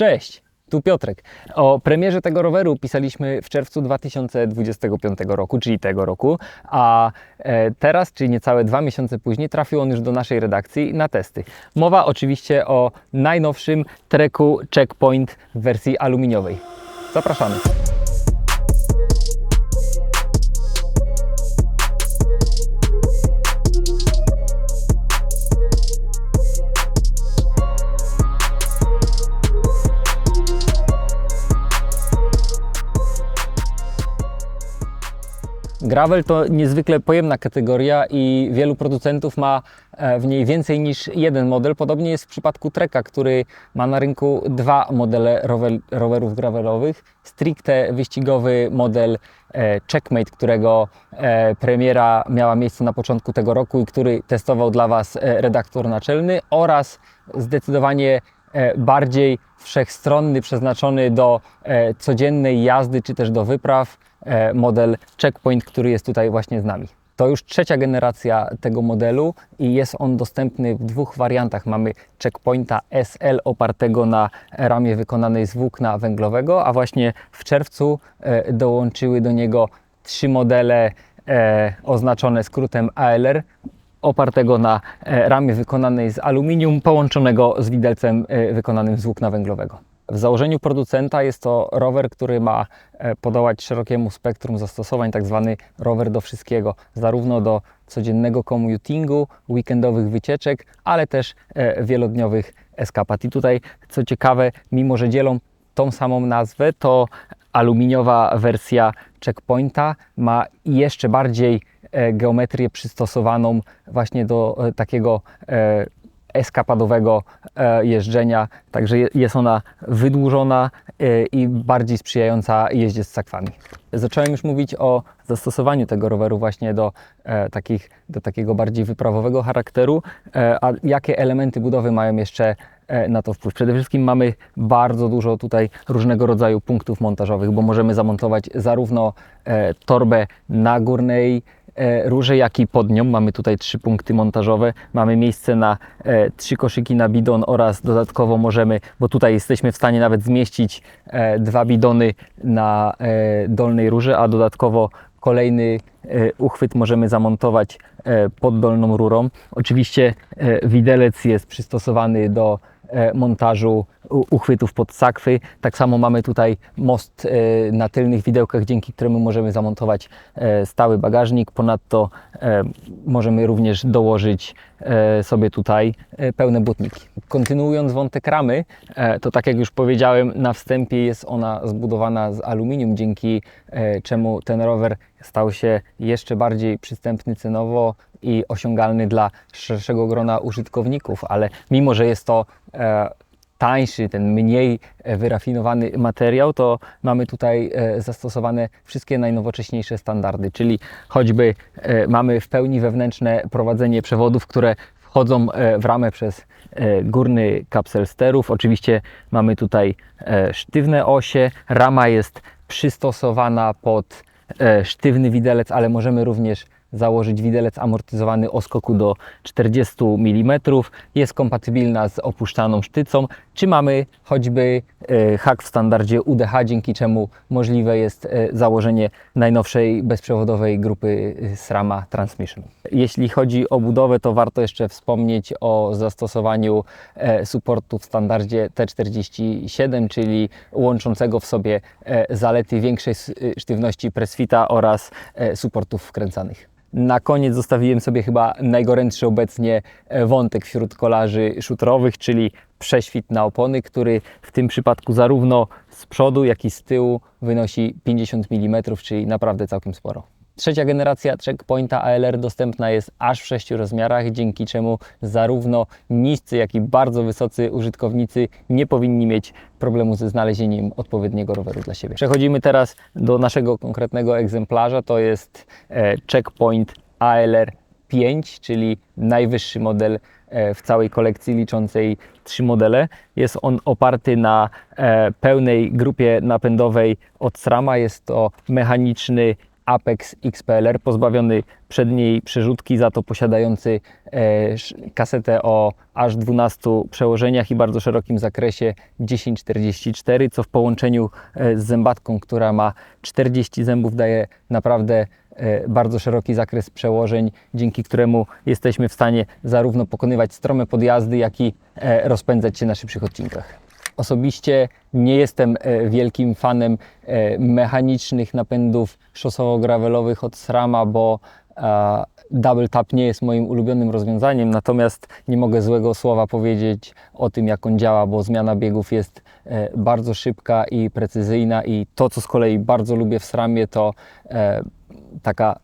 Cześć, tu Piotrek. O premierze tego roweru pisaliśmy w czerwcu 2025 roku, czyli tego roku, a e, teraz, czyli niecałe dwa miesiące później, trafił on już do naszej redakcji na testy. Mowa oczywiście o najnowszym treku Checkpoint w wersji aluminiowej. Zapraszamy. Gravel to niezwykle pojemna kategoria i wielu producentów ma e, w niej więcej niż jeden model. Podobnie jest w przypadku Treka, który ma na rynku dwa modele rower, rowerów gravelowych. Stricte wyścigowy model e, Checkmate, którego e, premiera miała miejsce na początku tego roku i który testował dla Was redaktor naczelny oraz zdecydowanie bardziej wszechstronny, przeznaczony do codziennej jazdy czy też do wypraw model Checkpoint, który jest tutaj właśnie z nami. To już trzecia generacja tego modelu i jest on dostępny w dwóch wariantach. Mamy Checkpointa SL opartego na ramie wykonanej z włókna węglowego, a właśnie w czerwcu e, dołączyły do niego trzy modele e, oznaczone skrótem ALR opartego na e, ramie wykonanej z aluminium, połączonego z widelcem e, wykonanym z włókna węglowego. W założeniu producenta jest to rower, który ma e, podołać szerokiemu spektrum zastosowań, tak zwany rower do wszystkiego, zarówno do codziennego commutingu, weekendowych wycieczek, ale też e, wielodniowych eskapad. I tutaj, co ciekawe, mimo że dzielą tą samą nazwę, to aluminiowa wersja checkpointa ma jeszcze bardziej e, geometrię przystosowaną właśnie do takiego eskapadowego e, jeżdżenia, także je- jest ona wydłużona e, i bardziej sprzyjająca jeździe z sakwami. Zacząłem już mówić o zastosowaniu tego roweru właśnie do, e, takich, do takiego bardziej wyprawowego charakteru, a jakie elementy budowy mają jeszcze na to wpływ. Przede wszystkim mamy bardzo dużo tutaj różnego rodzaju punktów montażowych, bo możemy zamontować zarówno torbę na górnej e, rurze, jak i pod nią. Mamy tutaj trzy punkty montażowe. Mamy miejsce na e, trzy koszyki na bidon oraz dodatkowo możemy, bo tutaj jesteśmy w stanie nawet zmieścić e, dwa bidony na dolnej rurze, a dodatkowo kolejny uchwyt możemy zamontować pod dolną rurą. Oczywiście widelec jest przystosowany do montażu u- uchwytów pod sakwy. Tak samo mamy tutaj most e, na tylnych widełkach, dzięki któremu możemy zamontować e, stały bagażnik. Ponadto e, możemy również dołożyć e, sobie tutaj e, pełne butniki. Kontynuując wątek ramy, e, to tak jak już powiedziałem na wstępie jest ona zbudowana z aluminium, dzięki e, czemu ten rower stał się jeszcze bardziej przystępny cenowo i osiągalny dla szerszego grona użytkowników, ale mimo, że jest to e, tańszy, ten mniej e, wyrafinowany materiał, to mamy tutaj e, zastosowane wszystkie najnowocześniejsze standardy, czyli choćby e, mamy w pełni wewnętrzne prowadzenie przewodów, które wchodzą w ramę przez górny kapsel sterów. Oczywiście mamy tutaj sztywne osie, rama jest przystosowana pod sztywny widelec, ale możemy również założyć widelec amortyzowany o skoku do 40 mm. Jest kompatybilna z opuszczaną sztycą, czy mamy choćby e, hak w standardzie UDH, dzięki czemu możliwe jest e, założenie najnowszej bezprzewodowej grupy e, SRAMA Transmission. Jeśli chodzi o budowę, to warto jeszcze wspomnieć o zastosowaniu supportu w standardzie T47, czyli łączącego w sobie zalety większej sztywności presfita oraz supportów wkręcanych. Na koniec zostawiłem sobie chyba najgorętszy obecnie wątek wśród kolarzy szutrowych, czyli prześwit na opony, który w tym przypadku zarówno z przodu, jak i z tyłu wynosi 50 mm, czyli naprawdę całkiem sporo. Trzecia generacja checkpointa ALR dostępna jest aż w sześciu rozmiarach, dzięki czemu zarówno niscy, jak i bardzo wysocy użytkownicy nie powinni mieć problemu ze znalezieniem odpowiedniego roweru dla siebie. Przechodzimy teraz do naszego konkretnego egzemplarza. To jest e, checkpoint ALR 5, czyli najwyższy model w całej kolekcji liczącej trzy modele. Jest on oparty na e, pełnej grupie napędowej od SRAMa. Jest to mechaniczny Apex XPLR, pozbawiony przedniej przerzutki, za to posiadający e, kasetę o aż 12 przełożeniach i bardzo szerokim zakresie 1044, co w połączeniu e, z zębatką, która ma 40 zębów, daje naprawdę e, bardzo szeroki zakres przełożeń, dzięki któremu jesteśmy w stanie zarówno pokonywać strome podjazdy, jak i e, rozpędzać się na szybszych odcinkach. Osobiście nie jestem e, wielkim fanem e, mechanicznych napędów szosowo-gravelowych od SRAMa, bo e, double tap nie jest moim ulubionym rozwiązaniem, natomiast nie mogę złego słowa powiedzieć o tym, jak on działa, bo zmiana biegów jest e, bardzo szybka i precyzyjna i to, co z kolei bardzo lubię w SRAMie, to e, taka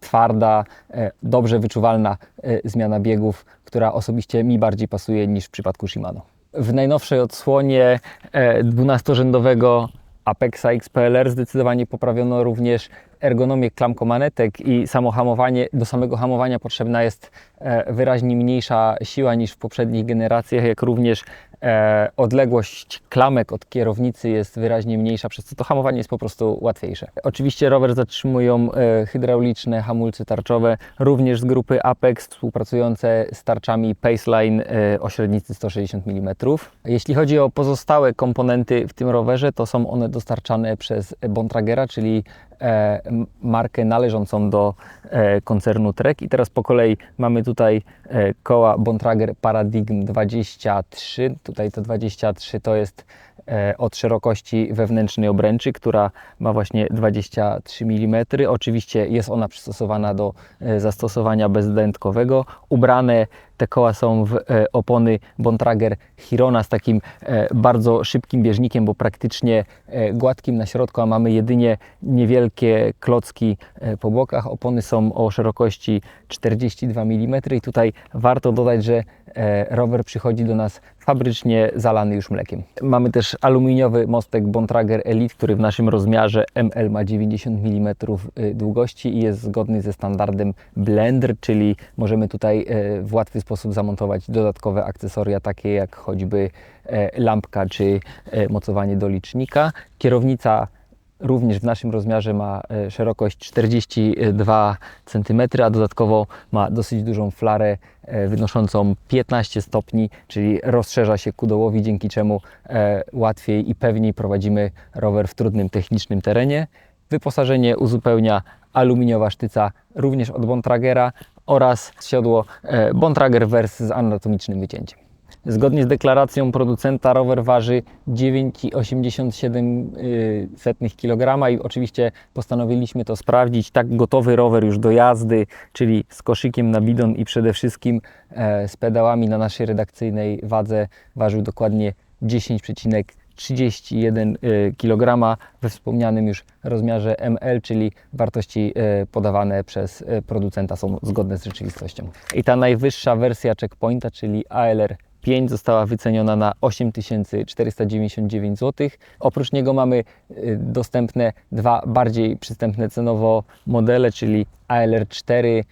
twarda, e, dobrze wyczuwalna e, zmiana biegów, która osobiście mi bardziej pasuje niż w przypadku Shimano. W najnowszej odsłonie e, 12-rzędowego Apexa XPLR zdecydowanie poprawiono również ergonomię klamkomanetek i samo hamowanie, do samego hamowania potrzebna jest e, wyraźnie mniejsza siła niż w poprzednich generacjach, jak również e, odległość klamek od kierownicy jest wyraźnie mniejsza, przez co to hamowanie jest po prostu łatwiejsze. Oczywiście rower zatrzymują e, hydrauliczne hamulce tarczowe, również z grupy Apex, współpracujące z tarczami Paceline o średnicy 160 mm. Jeśli chodzi o pozostałe komponenty w tym rowerze, to są one dostarczane przez Bontragera, czyli markę należącą do e, koncernu Trek. I teraz po kolei mamy tutaj e, koła Bontrager Paradigm 23. Tutaj to 23 to jest e, od szerokości wewnętrznej obręczy, która ma właśnie 23 mm. Oczywiście jest ona przystosowana do e, zastosowania bezdętkowego. Ubrane te koła są w e, opony Bontrager Hirona z takim e, bardzo szybkim bieżnikiem, bo praktycznie e, gładkim na środku, a mamy jedynie niewielkie klocki po bokach. Opony są o szerokości 42 mm i tutaj warto dodać, że rower przychodzi do nas fabrycznie zalany już mlekiem. Mamy też aluminiowy mostek Bontrager Elite, który w naszym rozmiarze ML ma 90 mm długości i jest zgodny ze standardem Blender, czyli możemy tutaj e, w łatwy sposób zamontować dodatkowe akcesoria, takie jak choćby e, lampka czy e, mocowanie do licznika. Kierownica również w naszym rozmiarze ma e, szerokość 42 cm, a dodatkowo ma dosyć dużą flarę e, wynoszącą 15 stopni, czyli rozszerza się ku dołowi, dzięki czemu e, łatwiej i pewniej prowadzimy rower w trudnym technicznym terenie. Wyposażenie uzupełnia aluminiowa sztyca również od Bontragera oraz siodło Bontrager Vers z anatomicznym wycięciem. Zgodnie z deklaracją producenta rower waży 9,87 kg i oczywiście postanowiliśmy to sprawdzić. Tak gotowy rower już do jazdy, czyli z koszykiem na bidon i przede wszystkim e, z pedałami na naszej redakcyjnej wadze ważył dokładnie 10,31 kg we wspomnianym już rozmiarze ML, czyli wartości e, podawane przez e, producenta są zgodne z rzeczywistością. I ta najwyższa wersja checkpointa, czyli ALR 5 została wyceniona na 8499 zł. Oprócz niego mamy y, dostępne dwa bardziej przystępne cenowo modele, czyli ALR 4, e,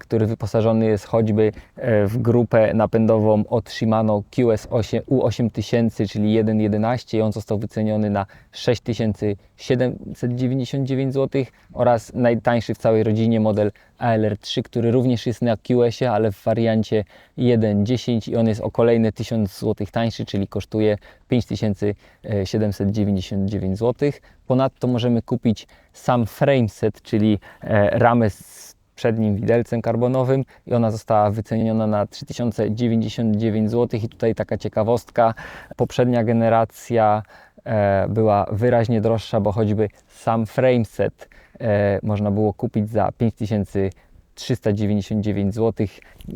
który wyposażony jest choćby e, w grupę napędową od Shimano QS8 U8000, czyli 1.11 i on został wyceniony na 6799 zł oraz najtańszy w całej rodzinie model ALR3, który również jest na QS-ie, ale w wariancie 1.10 i on jest o kolejne 1000 zł tańszy, czyli kosztuje 5799 zł. Ponadto możemy kupić sam frameset, czyli e, ramę z przednim widelcem karbonowym i ona została wyceniona na 3099 zł i tutaj taka ciekawostka, poprzednia generacja e, była wyraźnie droższa, bo choćby sam frameset e, można było kupić za 5399 zł,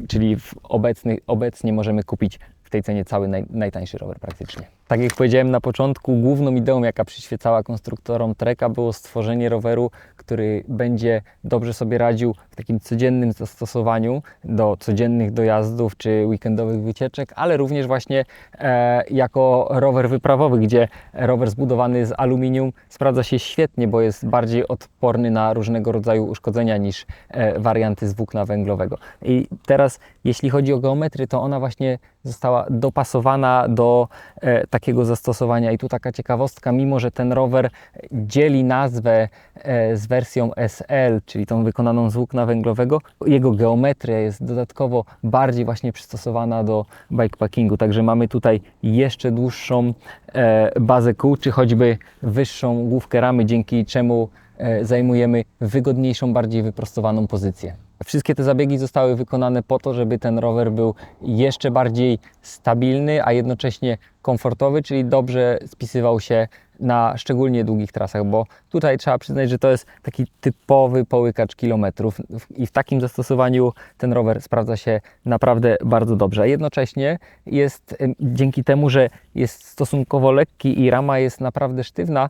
czyli w obecny, obecnie możemy kupić w tej cenie cały naj, najtańszy rower praktycznie. Tak jak powiedziałem na początku, główną ideą, jaka przyświecała konstruktorom Treka, było stworzenie roweru, który będzie dobrze sobie radził w takim codziennym zastosowaniu do codziennych dojazdów czy weekendowych wycieczek, ale również właśnie e, jako rower wyprawowy, gdzie rower zbudowany z aluminium sprawdza się świetnie, bo jest bardziej odporny na różnego rodzaju uszkodzenia niż e, warianty z włókna węglowego. I teraz, jeśli chodzi o geometrię, to ona właśnie została dopasowana do e, takiego zastosowania. I tu taka ciekawostka, mimo że ten rower dzieli nazwę e, z wersją SL, czyli tą wykonaną z włókna węglowego, jego geometria jest dodatkowo bardziej właśnie przystosowana do bikepackingu. Także mamy tutaj jeszcze dłuższą e, bazę kół, czy choćby wyższą główkę ramy, dzięki czemu e, zajmujemy wygodniejszą, bardziej wyprostowaną pozycję. Wszystkie te zabiegi zostały wykonane po to, żeby ten rower był jeszcze bardziej stabilny, a jednocześnie komfortowy, czyli dobrze spisywał się na szczególnie długich trasach, bo tutaj trzeba przyznać, że to jest taki typowy połykacz kilometrów i w takim zastosowaniu ten rower sprawdza się naprawdę bardzo dobrze. A jednocześnie jest dzięki temu, że jest stosunkowo lekki i rama jest naprawdę sztywna,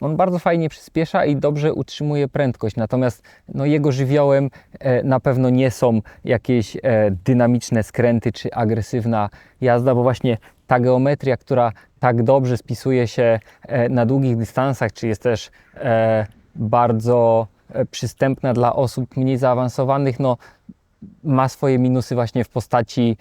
on bardzo fajnie przyspiesza i dobrze utrzymuje prędkość. Natomiast no, jego żywiołem e, na pewno nie są jakieś e, dynamiczne skręty czy agresywna jazda, bo właśnie ta geometria, która tak dobrze spisuje się e, na długich dystansach, czy jest też e, bardzo e, przystępna dla osób mniej zaawansowanych, no, ma swoje minusy właśnie w postaci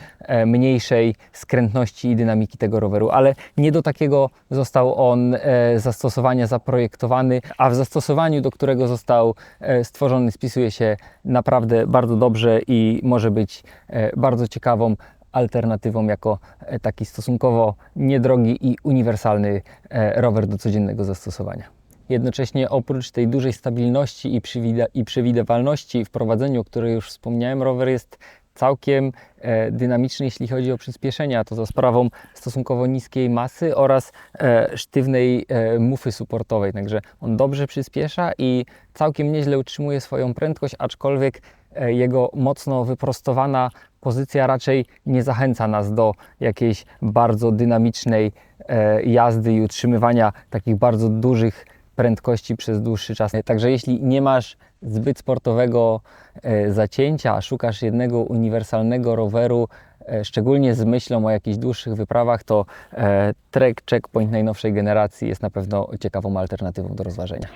mniejszej skrętności i dynamiki tego roweru, ale nie do takiego został on zastosowania zaprojektowany, a w zastosowaniu, do którego został stworzony, spisuje się naprawdę bardzo dobrze i może być bardzo ciekawą alternatywą jako e, taki stosunkowo niedrogi i uniwersalny e, rower do codziennego zastosowania. Jednocześnie oprócz tej dużej stabilności i, i przewidywalności w prowadzeniu, o której już wspomniałem, rower jest całkiem e, dynamiczny, jeśli chodzi o przyspieszenia. To za sprawą stosunkowo niskiej masy oraz sztywnej mufy supportowej. Także on dobrze przyspiesza i całkiem nieźle utrzymuje swoją prędkość, aczkolwiek jego mocno wyprostowana pozycja raczej nie zachęca nas do jakiejś bardzo dynamicznej e, jazdy i utrzymywania takich bardzo dużych prędkości przez dłuższy czas. Także jeśli nie masz zbyt sportowego e, zacięcia, szukasz jednego uniwersalnego roweru, e, szczególnie z myślą o jakichś dłuższych wyprawach, to Trek Checkpoint najnowszej generacji jest na pewno ciekawą alternatywą do rozważenia.